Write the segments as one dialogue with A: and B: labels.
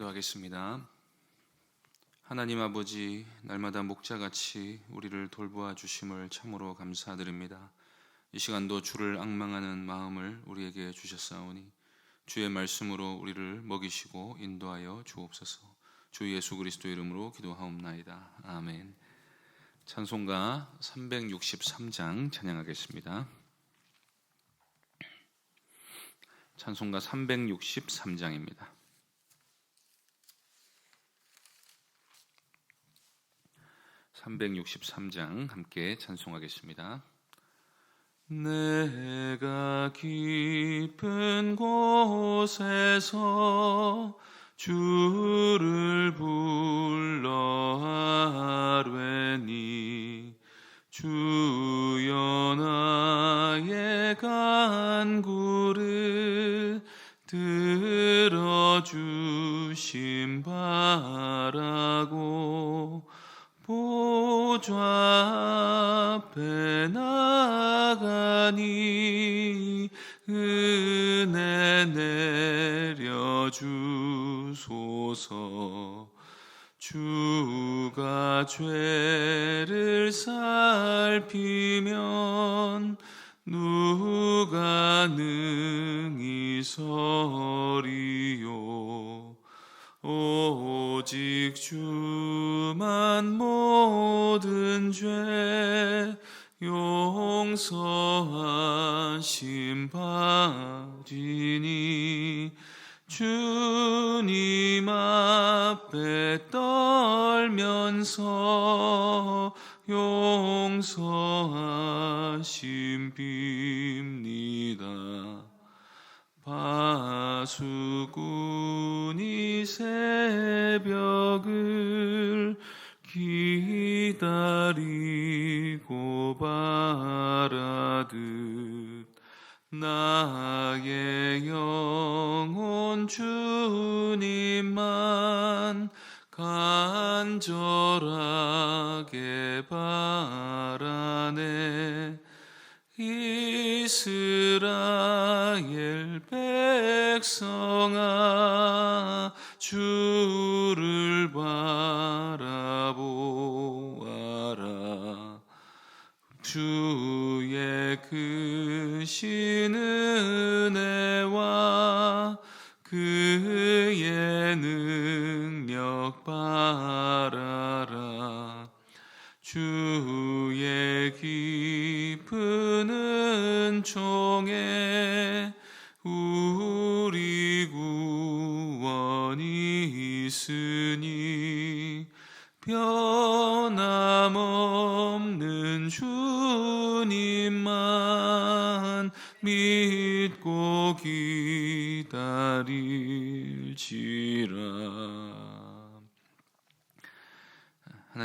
A: 기도하겠습니다. 하나님 아버지, 날마다 목자같이 우리를 돌보아 주심을 참으로 감사드립니다. 이 시간도 주를 악망하는 마음을 우리에게 주셨사오니 주의 말씀으로 우리를 먹이시고 인도하여 주옵소서. 주 예수 그리스도 이름으로 기도하옵나이다. 아멘. 찬송가 363장 찬양하겠습니다. 찬송가 363장입니다. 363장 함께 찬송하겠습니다. 내가 깊은 곳에서 주를 불러 아뢰니 주여 나의 간구를 들어주심 바라 보좌 앞에 나가니 은혜 내려주소서. 주가 죄를 살피 받으니 주님 앞에 떨면서 용서하심 빕니다. 바수군이 새벽을 기다리고 바라듯 나의 영혼 주님만 간절하게 바라네. 이스라엘 백성아 주를 바라보아라. 주의 크신 은혜와 그의 능력 바라라. 주의 깊은 은총에 우리 구원이 있으니 변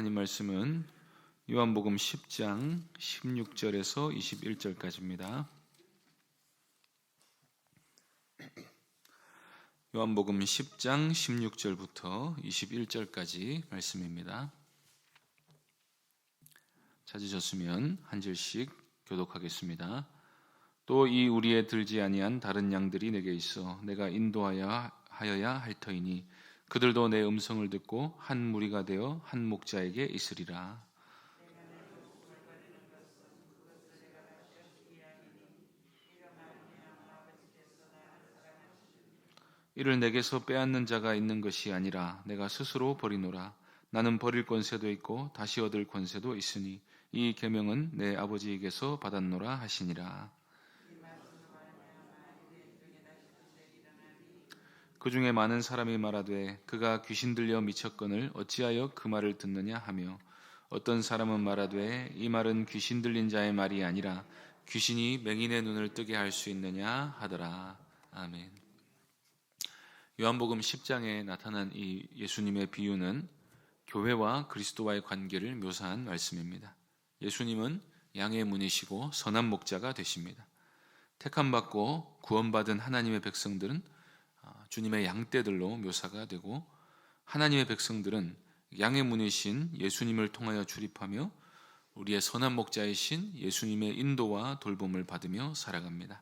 A: 하나님 말씀은 요한복음 10장 16절에서 21절까지입니다. 요한복음 10장 16절부터 21절까지 말씀입니다. 찾으셨으면 한 절씩 교독하겠습니다. 또 이 우리에 들지 아니한 다른 양들이 내게 있어 내가 인도하여 하여야 할 터이니 그들도 내 음성을 듣고 한 무리가 되어 한 목자에게 있으리라. 이를 내게서 빼앗는 자가 있는 것이 아니라 내가 스스로 버리노라. 나는 버릴 권세도 있고 다시 얻을 권세도 있으니 이 계명은 내 아버지에게서 받았노라 하시니라. 그 중에 많은 사람이 말하되 그가 귀신 들려 미쳤거늘 어찌하여 그 말을 듣느냐 하며 어떤 사람은 말하되 이 말은 귀신 들린 자의 말이 아니라 귀신이 맹인의 눈을 뜨게 할 수 있느냐 하더라. 아멘. 요한복음 10장에 나타난 이 예수님의 비유는 교회와 그리스도와의 관계를 묘사한 말씀입니다. 예수님은 양의 문이시고 선한 목자가 되십니다. 택함 받고 구원받은 하나님의 백성들은 주님의 양떼들로 묘사가 되고 하나님의 백성들은 양의 문이신 예수님을 통하여 출입하며 우리의 선한 목자이신 예수님의 인도와 돌봄을 받으며 살아갑니다.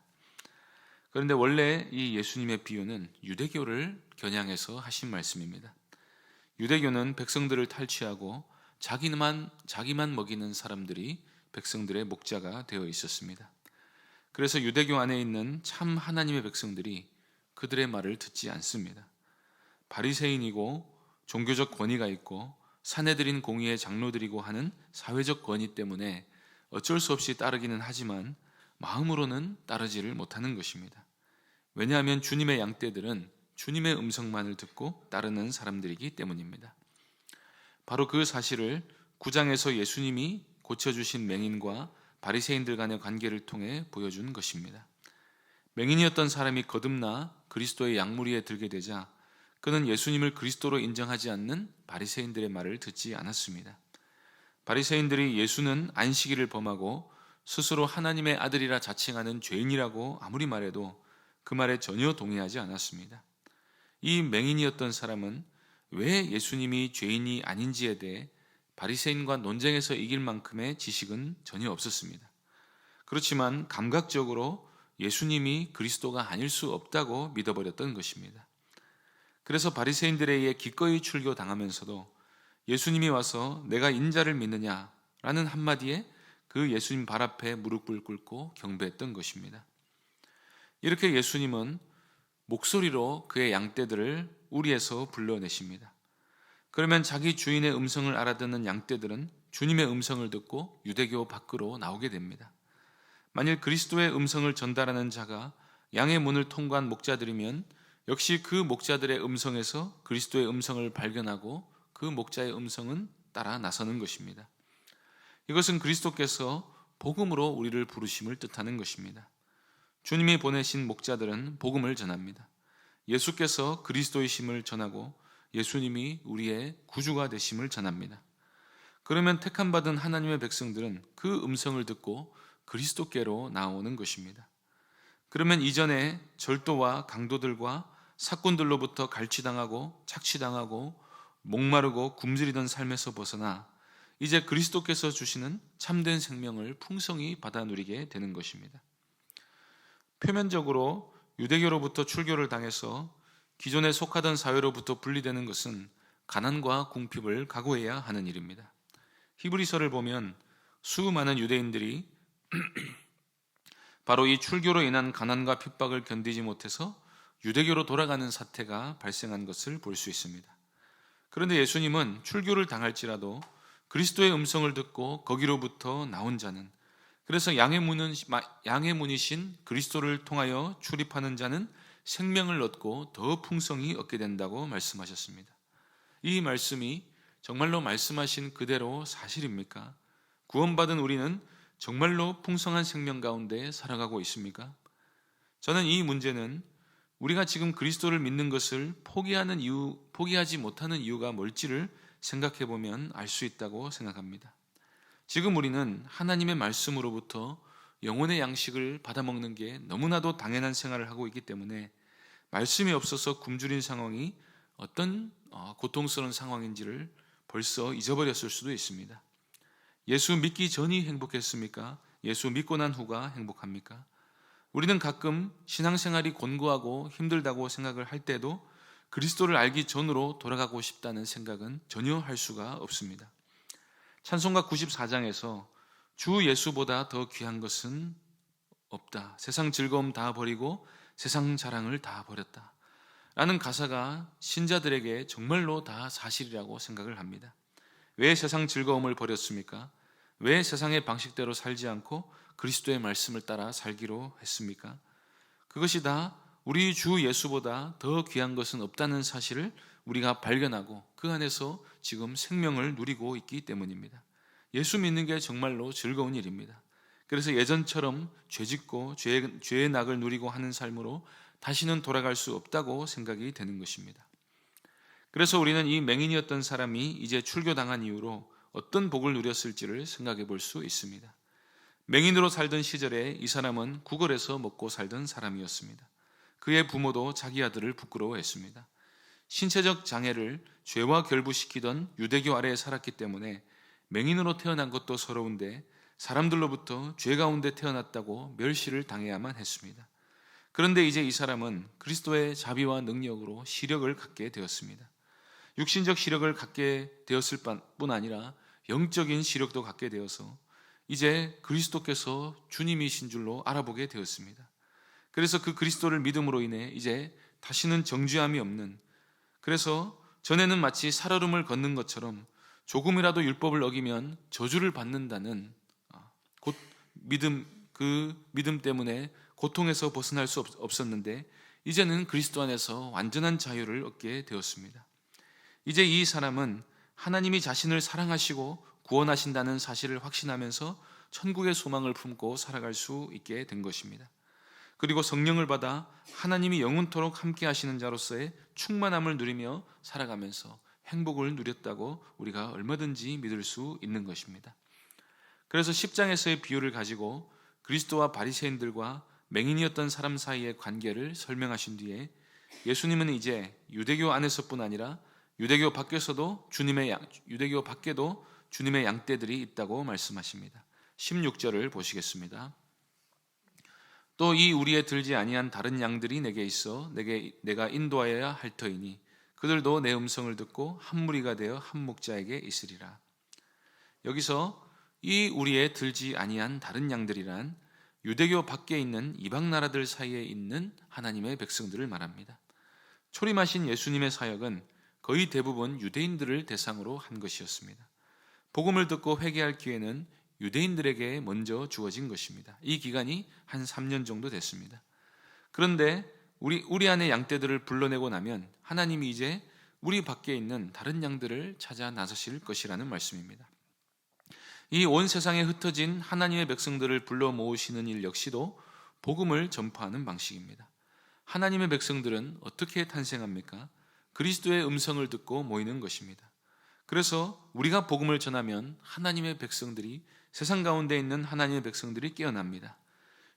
A: 그런데 원래 이 예수님의 비유는 유대교를 겨냥해서 하신 말씀입니다. 유대교는 백성들을 탈취하고 자기만 자기만 먹이는 사람들이 백성들의 목자가 되어 있었습니다. 그래서 유대교 안에 있는 참 하나님의 백성들이 그들의 말을 듣지 않습니다. 바리새인이고 종교적 권위가 있고 사내들인 공의의 장로들이고 하는 사회적 권위 때문에 어쩔 수 없이 따르기는 하지만 마음으로는 따르지를 못하는 것입니다. 왜냐하면 주님의 양떼들은 주님의 음성만을 듣고 따르는 사람들이기 때문입니다. 바로 그 사실을 9장에서 예수님이 고쳐주신 맹인과 바리새인들 간의 관계를 통해 보여준 것입니다. 맹인이었던 사람이 거듭나 그리스도의 양무리에 들게 되자 그는 예수님을 그리스도로 인정하지 않는 바리새인들의 말을 듣지 않았습니다. 바리새인들이 예수는 안식일을 범하고 스스로 하나님의 아들이라 자칭하는 죄인이라고 아무리 말해도 그 말에 전혀 동의하지 않았습니다. 이 맹인이었던 사람은 왜 예수님이 죄인이 아닌지에 대해 바리새인과 논쟁에서 이길 만큼의 지식은 전혀 없었습니다. 그렇지만 감각적으로 예수님이 그리스도가 아닐 수 없다고 믿어버렸던 것입니다. 그래서 바리새인들에 의해 기꺼이 출교 당하면서도 예수님이 와서 내가 인자를 믿느냐라는 한마디에 그 예수님 발 앞에 무릎을 꿇고 경배했던 것입니다. 이렇게 예수님은 목소리로 그의 양떼들을 우리에서 불러내십니다. 그러면 자기 주인의 음성을 알아듣는 양떼들은 주님의 음성을 듣고 유대교 밖으로 나오게 됩니다. 만일 그리스도의 음성을 전달하는 자가 양의 문을 통과한 목자들이면 역시 그 목자들의 음성에서 그리스도의 음성을 발견하고 그 목자의 음성은 따라 나서는 것입니다. 이것은 그리스도께서 복음으로 우리를 부르심을 뜻하는 것입니다. 주님이 보내신 목자들은 복음을 전합니다. 예수께서 그리스도의심을 전하고 예수님이 우리의 구주가 되심을 전합니다. 그러면 택함 받은 하나님의 백성들은 그 음성을 듣고 그리스도께로 나오는 것입니다. 그러면 이전에 절도와 강도들과 사꾼들로부터 갈취당하고 착취당하고 목마르고 굶주리던 삶에서 벗어나 이제 그리스도께서 주시는 참된 생명을 풍성히 받아 누리게 되는 것입니다. 표면적으로 유대교로부터 출교를 당해서 기존에 속하던 사회로부터 분리되는 것은 가난과 궁핍을 각오해야 하는 일입니다. 히브리서를 보면 수많은 유대인들이 바로 이 출교로 인한 가난과 핍박을 견디지 못해서 유대교로 돌아가는 사태가 발생한 것을 볼 수 있습니다. 그런데 예수님은 출교를 당할지라도 그리스도의 음성을 듣고 거기로부터 나온 자는 그래서 양의 문은 양의 문이신 그리스도를 통하여 출입하는 자는 생명을 얻고 더 풍성히 얻게 된다고 말씀하셨습니다. 이 말씀이 정말로 말씀하신 그대로 사실입니까? 구원받은 우리는 정말로 풍성한 생명 가운데 살아가고 있습니까? 저는 이 문제는 우리가 지금 그리스도를 믿는 것을 포기하는 이유, 포기하지 못하는 이유가 뭘지를 생각해 보면 알 수 있다고 생각합니다. 지금 우리는 하나님의 말씀으로부터 영혼의 양식을 받아먹는 게 너무나도 당연한 생활을 하고 있기 때문에 말씀이 없어서 굶주린 상황이 어떤 어, 고통스러운 상황인지를 벌써 잊어버렸을 수도 있습니다. 예수 믿기 전이 행복했습니까? 예수 믿고 난 후가 행복합니까? 우리는 가끔 신앙생활이 곤고하고 힘들다고 생각을 할 때도 그리스도를 알기 전으로 돌아가고 싶다는 생각은 전혀 할 수가 없습니다. 찬송가 94장에서 주 예수보다 더 귀한 것은 없다. 세상 즐거움 다 버리고 세상 자랑을 다 버렸다. 라는 가사가 신자들에게 정말로 다 사실이라고 생각을 합니다. 왜 세상 즐거움을 버렸습니까? 왜 세상의 방식대로 살지 않고 그리스도의 말씀을 따라 살기로 했습니까? 그것이 다 우리 주 예수보다 더 귀한 것은 없다는 사실을 우리가 발견하고 그 안에서 지금 생명을 누리고 있기 때문입니다. 예수 믿는 게 정말로 즐거운 일입니다. 그래서 예전처럼 죄 짓고 죄의, 죄의 낙을 누리고 하는 삶으로 다시는 돌아갈 수 없다고 생각이 되는 것입니다. 그래서 우리는 이 맹인이었던 사람이 이제 출교당한 이후로 어떤 복을 누렸을지를 생각해 볼 수 있습니다. 맹인으로 살던 시절에 이 사람은 구걸에서 먹고 살던 사람이었습니다. 그의 부모도 자기 아들을 부끄러워했습니다. 신체적 장애를 죄와 결부시키던 유대교 아래에 살았기 때문에 맹인으로 태어난 것도 서러운데 사람들로부터 죄 가운데 태어났다고 멸시를 당해야만 했습니다. 그런데 이제 이 사람은 그리스도의 자비와 능력으로 시력을 갖게 되었습니다. 육신적 시력을 갖게 되었을 뿐 아니라 영적인 시력도 갖게 되어서 이제 그리스도께서 주님이신 줄로 알아보게 되었습니다. 그래서 그 그리스도를 믿음으로 인해 이제 다시는 정죄함이 없는 그래서 전에는 마치 살얼음을 걷는 것처럼 조금이라도 율법을 어기면 저주를 받는다는 아, 곧 믿음 그 믿음 때문에 고통에서 벗어날 수 없 었는데 이제는 그리스도 안에서 완전한 자유를 얻게 되었습니다. 이제 이 사람은 하나님이 자신을 사랑하시고 구원하신다는 사실을 확신하면서 천국의 소망을 품고 살아갈 수 있게 된 것입니다. 그리고 성령을 받아 하나님이 영원토록 함께 하시는 자로서의 충만함을 누리며 살아가면서 행복을 누렸다고 우리가 얼마든지 믿을 수 있는 것입니다. 그래서 10장에서의 비유를 가지고 그리스도와 바리새인들과 맹인이었던 사람 사이의 관계를 설명하신 뒤에 예수님은 이제 유대교 안에서뿐 아니라 유대교 밖에서도 주님의 양, 유대교 밖에도 주님의 양떼들이 있다고 말씀하십니다. 16절을 보시겠습니다. 또 이 우리에 들지 아니한 다른 양들이 내게 있어 내게 내가 인도하여야 할 터이니 그들도 내 음성을 듣고 한 무리가 되어 한 목자에게 있으리라. 여기서 이 우리에 들지 아니한 다른 양들이란 유대교 밖에 있는 이방 나라들 사이에 있는 하나님의 백성들을 말합니다. 초림하신 예수님의 사역은 거의 대부분 유대인들을 대상으로 한 것이었습니다. 복음을 듣고 회개할 기회는 유대인들에게 먼저 주어진 것입니다. 이 기간이 한 3년 정도 됐습니다. 그런데 우리 우리 안에 양떼들을 불러내고 나면 하나님이 이제 우리 밖에 있는 다른 양들을 찾아 나서실 것이라는 말씀입니다. 이 온 세상에 흩어진 하나님의 백성들을 불러 모으시는 일 역시도 복음을 전파하는 방식입니다. 하나님의 백성들은 어떻게 탄생합니까? 그리스도의 음성을 듣고 모이는 것입니다. 그래서 우리가 복음을 전하면 하나님의 백성들이 세상 가운데 있는 하나님의 백성들이 깨어납니다.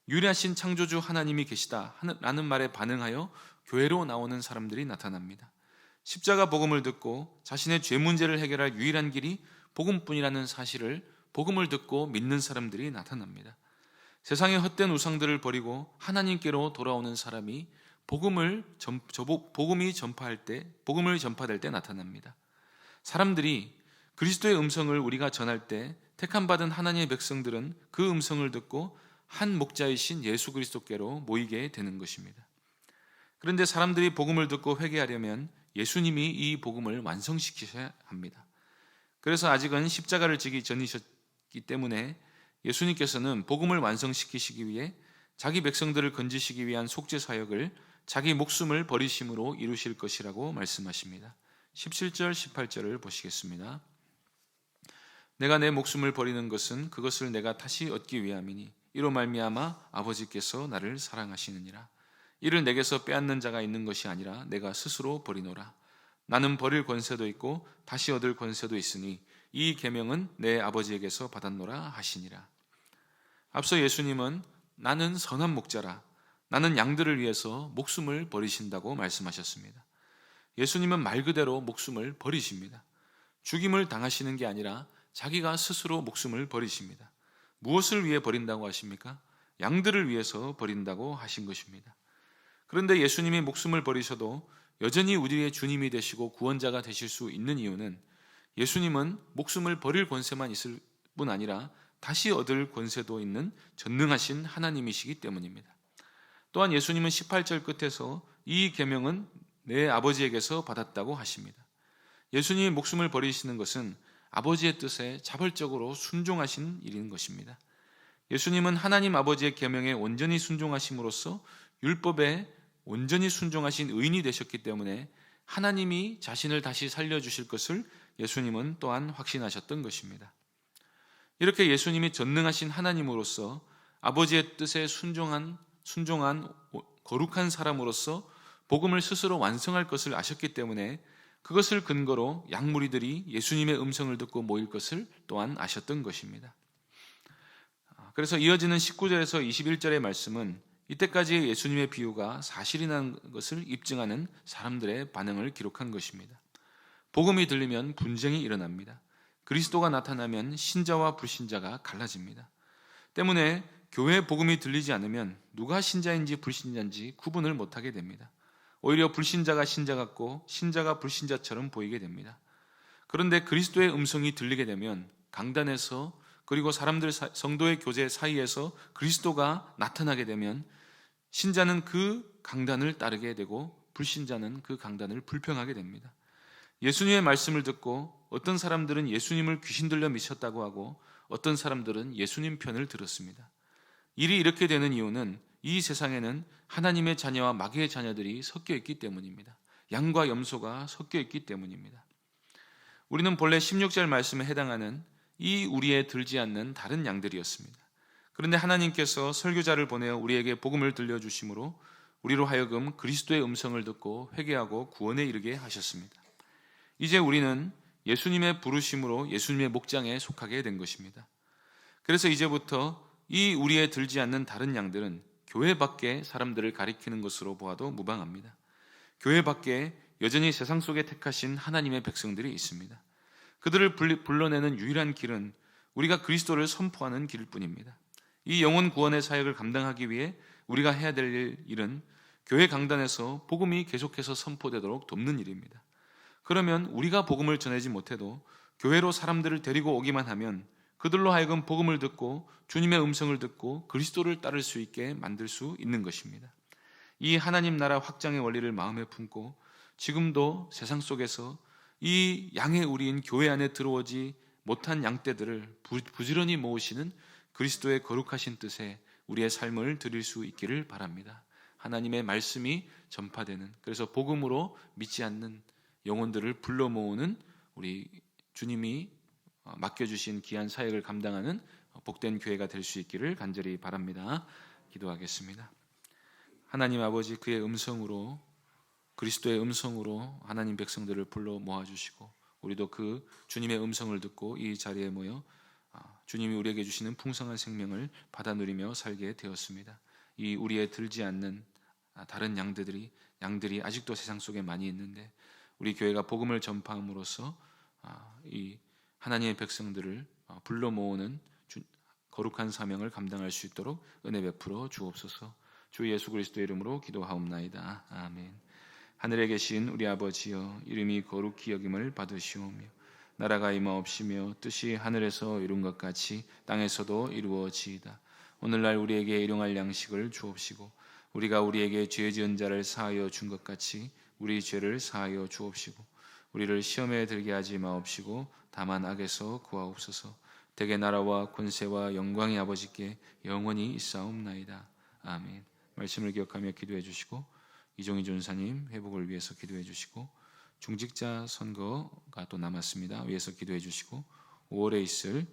A: 유리하신 창조주 하나님이 계시다 라는 말에 반응하여 교회로 나오는 사람들이 나타납니다. 십자가 복음을 듣고 자신의 죄 문제를 해결할 유일한 길이 복음뿐이라는 사실을 복음을 듣고 믿는 사람들이 나타납니다. 세상의 헛된 우상들을 버리고 하나님께로 돌아오는 사람이 복음을 전, 복음이 전파할 때 복음을 전파될 때 나타납니다. 사람들이 그리스도의 음성을 우리가 전할 때 택함 받은 하나님의 백성들은 그 음성을 듣고 한 목자이신 예수 그리스도께로 모이게 되는 것입니다. 그런데 사람들이 복음을 듣고 회개하려면 예수님이 이 복음을 완성시키셔야 합니다. 그래서 아직은 십자가를 지기 전이셨기 때문에 예수님께서는 복음을 완성시키시기 위해 자기 백성들을 건지시기 위한 속죄 사역을 자기 목숨을 버리심으로 이루실 것이라고 말씀하십니다. 17절, 18절을 보시겠습니다. 내가 내 목숨을 버리는 것은 그것을 내가 다시 얻기 위함이니 이로 말미암아 아버지께서 나를 사랑하시느니라. 이를 내게서 빼앗는 자가 있는 것이 아니라 내가 스스로 버리노라. 나는 버릴 권세도 있고 다시 얻을 권세도 있으니 이 계명은 내 아버지에게서 받았노라 하시니라. 앞서 예수님은 나는 선한 목자라. 나는 양들을 위해서 목숨을 버리신다고 말씀하셨습니다. 예수님은 말 그대로 목숨을 버리십니다. 죽임을 당하시는 게 아니라 자기가 스스로 목숨을 버리십니다. 무엇을 위해 버린다고 하십니까? 양들을 위해서 버린다고 하신 것입니다. 그런데 예수님이 목숨을 버리셔도 여전히 우리의 주님이 되시고 구원자가 되실 수 있는 이유는 예수님은 목숨을 버릴 권세만 있을 뿐 아니라 다시 얻을 권세도 있는 전능하신 하나님이시기 때문입니다. 또한 예수님은 18절 끝에서 이 계명은 내 아버지에게서 받았다고 하십니다. 예수님이 목숨을 버리시는 것은 아버지의 뜻에 자발적으로 순종하신 일인 것입니다. 예수님은 하나님 아버지의 계명에 온전히 순종하심으로써 율법에 온전히 순종하신 의인이 되셨기 때문에 하나님이 자신을 다시 살려 주실 것을 예수님은 또한 확신하셨던 것입니다. 이렇게 예수님이 전능하신 하나님으로서 아버지의 뜻에 순종한, 순종한 거룩한 사람으로서 복음을 스스로 완성할 것을 아셨기 때문에 그것을 근거로 양무리들이 예수님의 음성을 듣고 모일 것을 또한 아셨던 것입니다. 그래서 이어지는 19절에서 21절의 말씀은 이때까지 예수님의 비유가 사실이라는 것을 입증하는 사람들의 반응을 기록한 것입니다. 복음이 들리면 분쟁이 일어납니다. 그리스도가 나타나면 신자와 불신자가 갈라집니다. 때문에 교회 복음이 들리지 않으면 누가 신자인지 불신자인지 구분을 못하게 됩니다. 오히려 불신자가 신자 같고 신자가 불신자처럼 보이게 됩니다. 그런데 그리스도의 음성이 들리게 되면 강단에서 그리고 사람들 사- 성도의 교제 사이에서 그리스도가 나타나게 되면 신자는 그 강단을 따르게 되고 불신자는 그 강단을 불평하게 됩니다. 예수님의 말씀을 듣고 어떤 사람들은 예수님을 귀신 들려 미쳤다고 하고 어떤 사람들은 예수님 편을 들었습니다. 일이 이렇게 되는 이유는 이 세상에는 하나님의 자녀와 마귀의 자녀들이 섞여 있기 때문입니다. 양과 염소가 섞여 있기 때문입니다. 우리는 본래 16절 말씀에 해당하는 이 우리에 들지 않는 다른 양들이었습니다. 그런데 하나님께서 설교자를 보내어 우리에게 복음을 들려주심으로 우리로 하여금 그리스도의 음성을 듣고 회개하고 구원에 이르게 하셨습니다. 이제 우리는 예수님의 부르심으로 예수님의 목장에 속하게 된 것입니다. 그래서 이제부터 이 우리에 들지 않는 다른 양들은 교회 밖에 사람들을 가리키는 것으로 보아도 무방합니다. 교회 밖에 여전히 세상 속에 택하신 하나님의 백성들이 있습니다. 그들을 불러내는 유일한 길은 우리가 그리스도를 선포하는 길일 뿐입니다. 이 영혼 구원의 사역을 감당하기 위해 우리가 해야 될 일은 교회 강단에서 복음이 계속해서 선포되도록 돕는 일입니다. 그러면 우리가 복음을 전하지 못해도 교회로 사람들을 데리고 오기만 하면 그들로 하여금 복음을 듣고 주님의 음성을 듣고 그리스도를 따를 수 있게 만들 수 있는 것입니다. 이 하나님 나라 확장의 원리를 마음에 품고 지금도 세상 속에서 이 양의 우리인 교회 안에 들어오지 못한 양떼들을 부- 부지런히 모으시는 그리스도의 거룩하신 뜻에 우리의 삶을 드릴 수 있기를 바랍니다. 하나님의 말씀이 전파되는 그래서 복음으로 믿지 않는 영혼들을 불러 모으는 우리 주님이 어, 맡겨주신 귀한 사역을 감당하는 복된 교회가 될 수 있기를 간절히 바랍니다. 기도하겠습니다. 하나님 아버지 그의 음성으로 그리스도의 음성으로 하나님 백성들을 불러 모아주시고 우리도 그 주님의 음성을 듣고 이 자리에 모여 아, 주님이 우리에게 주시는 풍성한 생명을 받아 누리며 살게 되었습니다. 이 우리에 들지 않는 아, 다른 양들이 양들이 아직도 세상 속에 많이 있는데 우리 교회가 복음을 전파함으로써 아, 이 하나님의 백성들을 아, 불러 모으는 주- 거룩한 사명을 감당할 수 있도록 은혜 베풀어 주옵소서. 주 예수 그리스도의 이름으로 기도하옵나이다. 아멘. 하늘에 계신 우리 아버지여 이름이 거룩히 여김을 받으시오며 나라가 임하옵시며 뜻이 하늘에서 이룬 것 같이 땅에서도 이루어지이다. 오늘날 우리에게 일용할 양식을 주옵시고 우리가 우리에게 죄 지은 자를 사하여 준 것 같이 우리 죄를 사하여 주옵시고 우리를 시험에 들게 하지 마옵시고 다만 악에서 구하옵소서. 대개 나라와 권세와 영광이 아버지께 영원히 있사옵나이다. 아멘. 말씀을 기억하며 기도해 주시고 이종희 전사님 회복을 위해서 기도해 주시고 중직자 선거가 또 남았습니다. 위해서 기도해 주시고 5월에 있을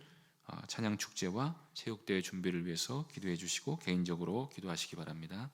A: 어, 찬양 축제와 체육대회 준비를 위해서 기도해 주시고 개인적으로 기도하시기 바랍니다.